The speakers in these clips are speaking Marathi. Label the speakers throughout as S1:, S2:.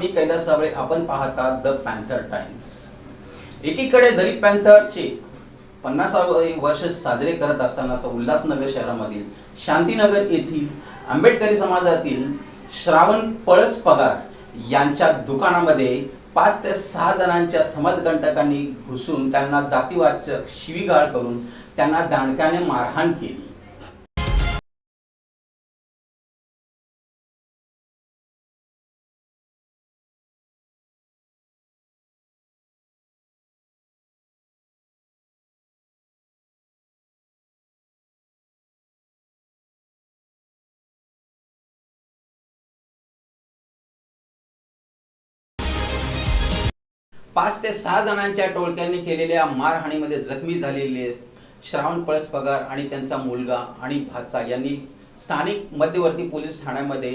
S1: मी कैलास साबळे आपण पाहता द पॅन्थर टाइम्स एकीकडे दलित पॅन्थरचे पन्नासावे वर्ष साजरे करत असताना उल्हासनगर शहरामधील शांतीनगर येथील आंबेडकरी समाजातील श्रावण पळस पगार यांच्या दुकानामध्ये पाच ते सहा जणांच्या समाजकंटकांनी घुसून त्यांना जातीवाचक शिवीगाळ करून त्यांना दांडक्याने मारहाण केली. पाच ते सहा जणांच्या टोळक्यांनी केलेल्या मारहाणीमध्ये जखमी झालेले श्रावण पळस पगार आणि त्यांचा मुलगा आणि भाचा यांनी स्थानिक मध्यवर्ती पोलीस ठाण्यामध्ये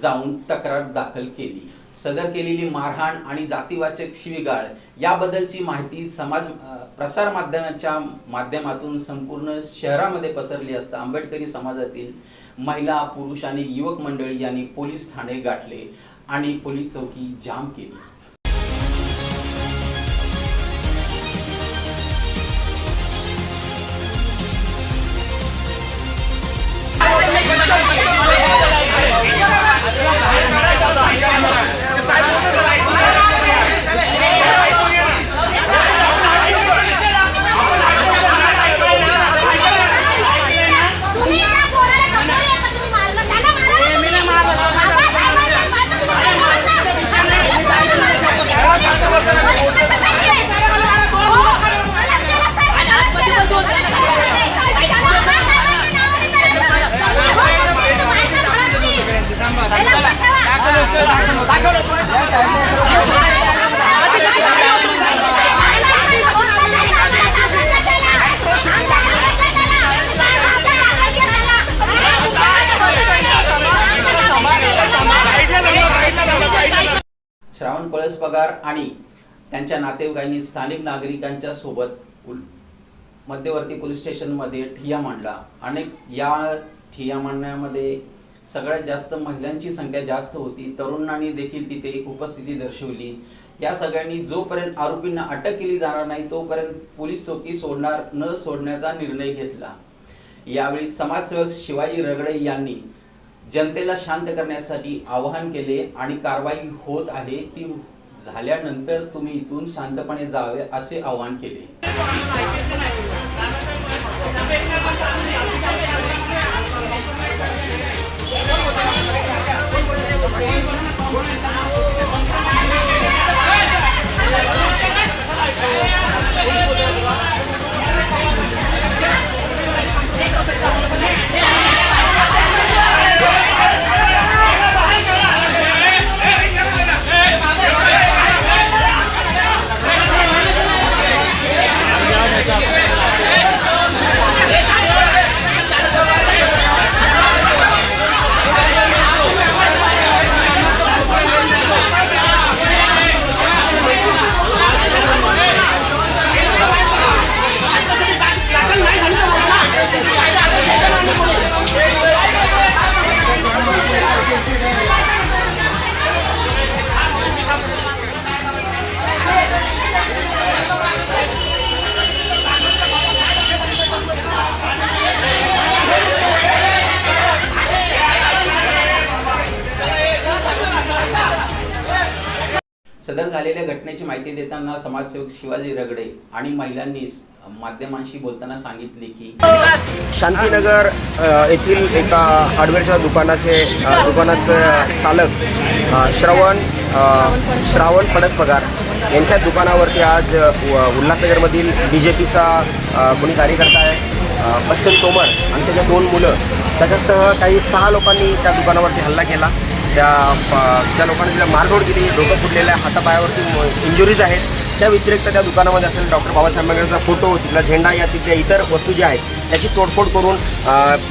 S1: जाऊन तक्रार दाखल केली. सदर केलेली मारहाण आणि जातीवाचक शिवीगाळ याबद्दलची माहिती समाज प्रसार माध्यमाच्या माध्यमातून संपूर्ण शहरामध्ये पसरली असता आंबेडकरी समाजातील महिला पुरुष आणि युवक मंडळी यांनी पोलीस ठाणे गाठले आणि पोलीस चौकी जाम केली. श्रावण पगार आणि त्यांच्या नातेवाईकांनी स्थानिक नागरिकांच्या सोबत मध्यवर्ती पोलीस स्टेशनमध्ये ठिया मांडला. अनेक या ठिया मांडण्यामध्ये सगळ्यात जास्त महिलांची संख्या जास्त होती. तरुणांनी देखील तिथे उपस्थिती दर्शवली. या सगळ्यांनी जोपर्यंत आरोपींना अटक केली जाणार नाही तोपर्यंत पोलीस चौकी सोडणार न सोडण्याचा निर्णय घेतला. यावेळी समाजसेवक शिवाजी रगडे यांनी जनतेला शांत करण्यासाठी आवाहन केले आणि कारवाई होत आहे ती झाल्यानंतर तुम्ही इथून शांतपणे जावे असे आवाहन केले. सदर झालेल्या घटनेची माहिती देताना समाजसेवक शिवाजी रगडे आणि महिलांनी माध्यमांशी बोलताना सांगितले की
S2: शांतीनगर येथील एका हार्डवेअरच्या दुकानाचे दुकानाचे दुकानाचं चालक श्रवण श्रावण पडस पगार यांच्या दुकानावरती आज उल्हासनगरमधील बी जे पीचा कोणी कार्यकर्ता आहे बच्चन तोमर आणि त्याच्या दोन मुलं त्याच्यासह काही सहा लोकांनी त्या दुकानावरती हल्ला केला. त्या प- त्या लोकांनी तिला मारधोड केली. डोकं फुटलेलं आहे हातापायावरती इंजुरीज आहेत. त्या व्यतिरिक्त त्या दुकानामध्ये असेल डॉक्टर बाबासाहेब आंबेडकरचा फोटो तिथला झेंडा या तिथल्या इतर वस्तू ज्या आहेत त्याची तोडफोड करून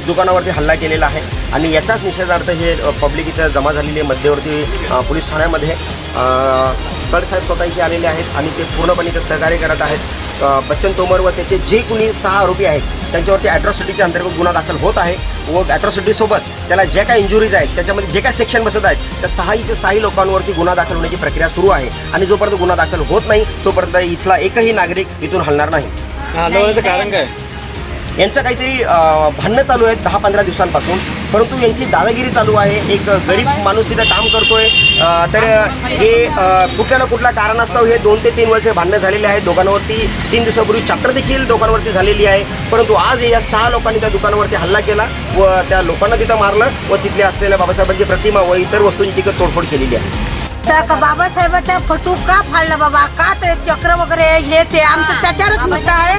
S2: दुकानावरती हल्ला केलेला आहे. आणि याचाच निषेधार्थ हे पब्लिक इथं जमा झालेली आहे. मध्यवर्ती पोलीस ठाण्यामध्ये अ, गडसाहेब स्वतः इथे आलेले आहेत आणि ते पूर्णपणे इथं सहकार्य करत आहेत. बच्चन तोमर व त्याचे जे कुणी सहा आरोपी आहेत त्यांच्यावरती ॲट्रॉसिटीच्या अंतर्गत गुन्हा दाखल होत आहे. व ॲट्रॉसिटीसोबत त्याला ज्या काही इंजुरीज आहेत त्याच्यामध्ये जे काय सेक्शन बसत आहेत त्या सहाहीचे सहाही लोकांवरती गुन्हा दाखल होण्याची प्रक्रिया सुरू आहे. आणि जोपर्यंत गुन्हा दाखल होत नाही तोपर्यंत इथला एकही नागरिक इथून हलणार नाही.
S3: हलवण्याचं कारण काय?
S2: यांचं काहीतरी भांडणं चालू आहेत दहा पंधरा दिवसांपासून. परंतु यांची दादागिरी चालू आहे. एक गरीब माणूस तिथं काम करतोय. तर हे कुठल्या ना कुठल्या कारणास्तव हे दोन ते तीन वर्ष भांडणं झालेले आहेत. दोघांवरती तीन दिवसापूर्वी चॅप्टर देखील दोघांवरती झालेली आहे. परंतु आज या सहा लोकांनी त्या दुकानावरती हल्ला केला व त्या लोकांना तिथं मारलं व तिथले असलेल्या बाबासाहेबांची प्रतिमा व इतर वस्तूंची तिथं तोडफोड केलेली आहे.
S4: त्या बाबासाहेबाचा फोटो का फाडला बाबा? का ते चक्र वगैरे हे ते? आमचं त्याच्यावरच मुद्दा आहे.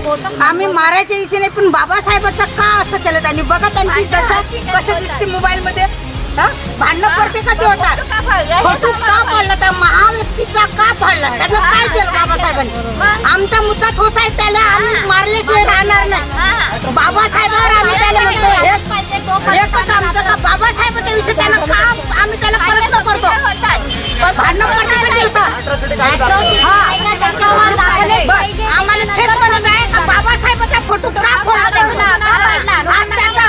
S4: आम्ही मारायच्या इथे नाही पण बाबासाहेबाचा का असं केलं त्यांनी बघा त्यांची कसं कसं दिसते मोबाईल मध्ये भांडणं पडते का ते होतात? फोटो का फाडला? त्या महाव्यक्तीचा का फाडला? त्याचं काय केलं बाबासाहेबांनी? आमचा मुद्दा तोच आहे. त्याला आम्ही मारल्याशिवाय राहणार नाही. बाबासाहेबावर आम्ही त्याला म्हणतो एकच आमचं का बाबासाहेबाच्या विषयी त्याला का आम्ही त्याला प्रयत्न करतो? पण भांडणं पडण्याचं नाही. हा. आम्हाला तेच म्हणत आहे का बाबासाहेबाचा फोटो का फोडला त्यांनी? आज त्याचा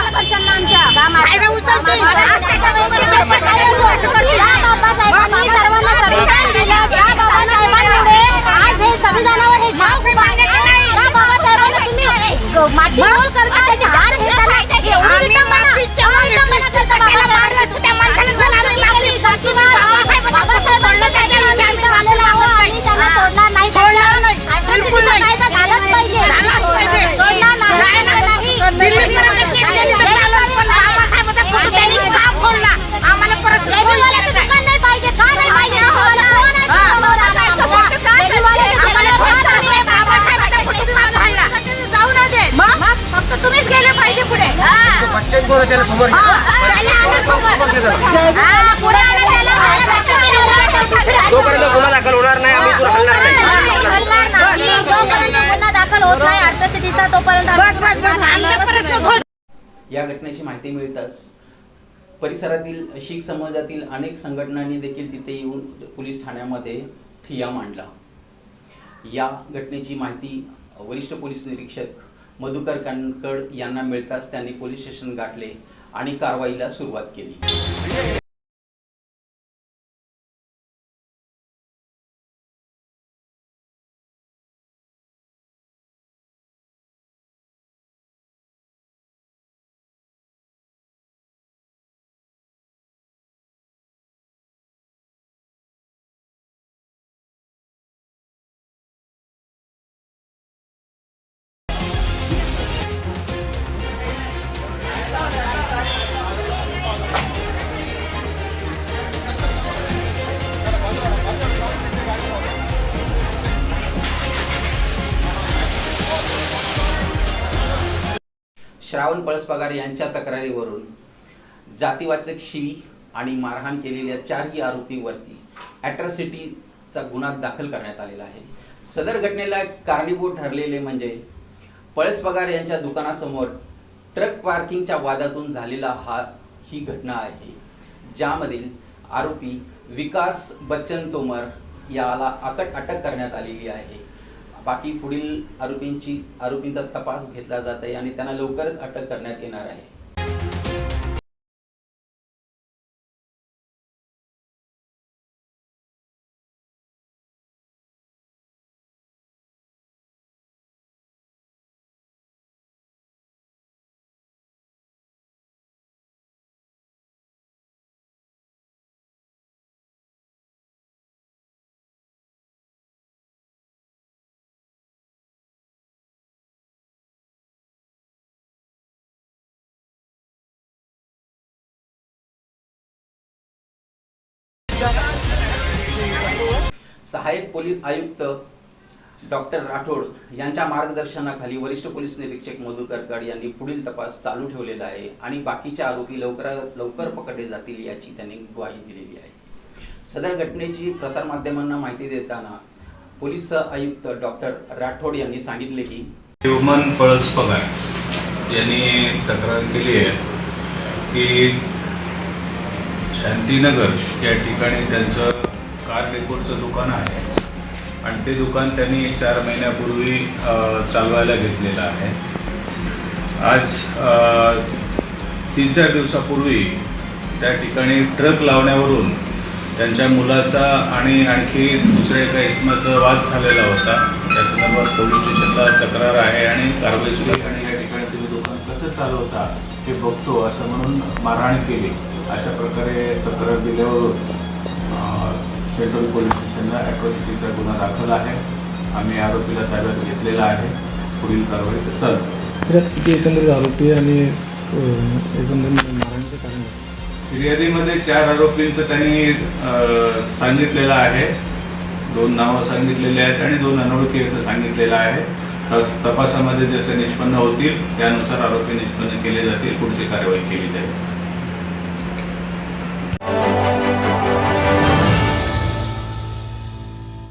S4: फायदा उचलतोय. आज त्याचा हा,
S2: गुन्हा दाखल होणार नाही आम्ही हलणार नाही.
S1: या घटनेची माहिती मिळताच परिसरातील शीख समाजातील अनेक संघटनांनी देखील तिथे येऊन पोलीस ठाण्यामध्ये ठिय्या मांडला. या घटनेची माहिती वरिष्ठ पोलीस निरीक्षक मधुकर कणकड यांना मिळताच त्यांनी पोलीस स्टेशन गाठले. आणि कारवाईला सुरुवात केली. म्हणजे श्रावण पळसपगार यांच्या तक्रारीवरून जातीवाचक शिवी आणि मारहाण केलेल्या चारही आरोपीवरती ॲट्रॉसिटीचा गुन्हा दाखल करण्यात आलेला आहे. सदर घटनेला कारणीभूत ठरलेले म्हणजे पळसपगार यांच्या दुकानासमोर ट्रक पार्किंगच्या वादातून झालेला हा ही घटना आहे ज्यामधील आरोपी विकास बच्चन तोमर याला अकट अटक करण्यात आलेली आहे. बाकी पुढील आरोपींची आरोपींचा तपास घेतला जात आहे आणि त्यांना लवकरच अटक करण्यात येणार आहे. सहाय्यक पोलीस आयुक्त डॉक्टर राठोड यांच्या मार्गदर्शनाखाली वरिष्ठ पोलीस निरीक्षक मधुकर गड यांनी पुढील तपास चालू ठेवलेला आहे आणि बाकीचे आरोपी लवकरात लवकर पकडले जातील याची त्यांनी ग्वाही दिलेली आहे. सदर घटनेची प्रसारमाध्यमांना माहिती देताना पोलीस आयुक्त डॉक्टर राठोड यांनी सांगितले की
S5: ह्युमन पळस पगार यांनी तक्रार केली आहे की शांतीनगर या ठिकाणी त्यांचं कार डेकोरचं दुकान आहे. आणि ते दुकान त्यांनी चार महिन्यापूर्वी चालवायला घेतलेलं आहे. आज तीन चार दिवसापूर्वी त्या ठिकाणी ट्रक लावण्यावरून त्यांच्या मुलाचा आणि आणखी दुसऱ्या एका इसमाचा वाद झालेला होता. त्या संदर्भात पोलीस स्टेशनला तक्रार आहे आणि कारवाई सुरू आणि या ठिकाणी तुम्ही दुकान कसं चालवता हे बघतो असं म्हणून मारहाण केली. अशा प्रकारे तक्रार दिल्यावरून अं, सेंट्रल पोलीस स्टेशनला ॲट्रॉसिटीचा गुन्हा दाखल आहे. आम्ही आरोपीला ताब्यात घेतलेला आहे. पुढील कारवाई चालू.
S3: त्यात किती एकंदरीत आरोपी आणि एकंदरीत कारण?
S5: फिर्यादीमध्ये चार आरोपींचं त्यांनी सांगितलेलं आहे. दोन नावं सांगितलेली आहेत आणि दोन अनोळखी असं सांगितलेलं आहे. तस- तपासामध्ये जसे निष्पन्न होतील त्यानुसार आरोपी निष्पन्न केले जातील. पुढची कारवाई केली जाईल.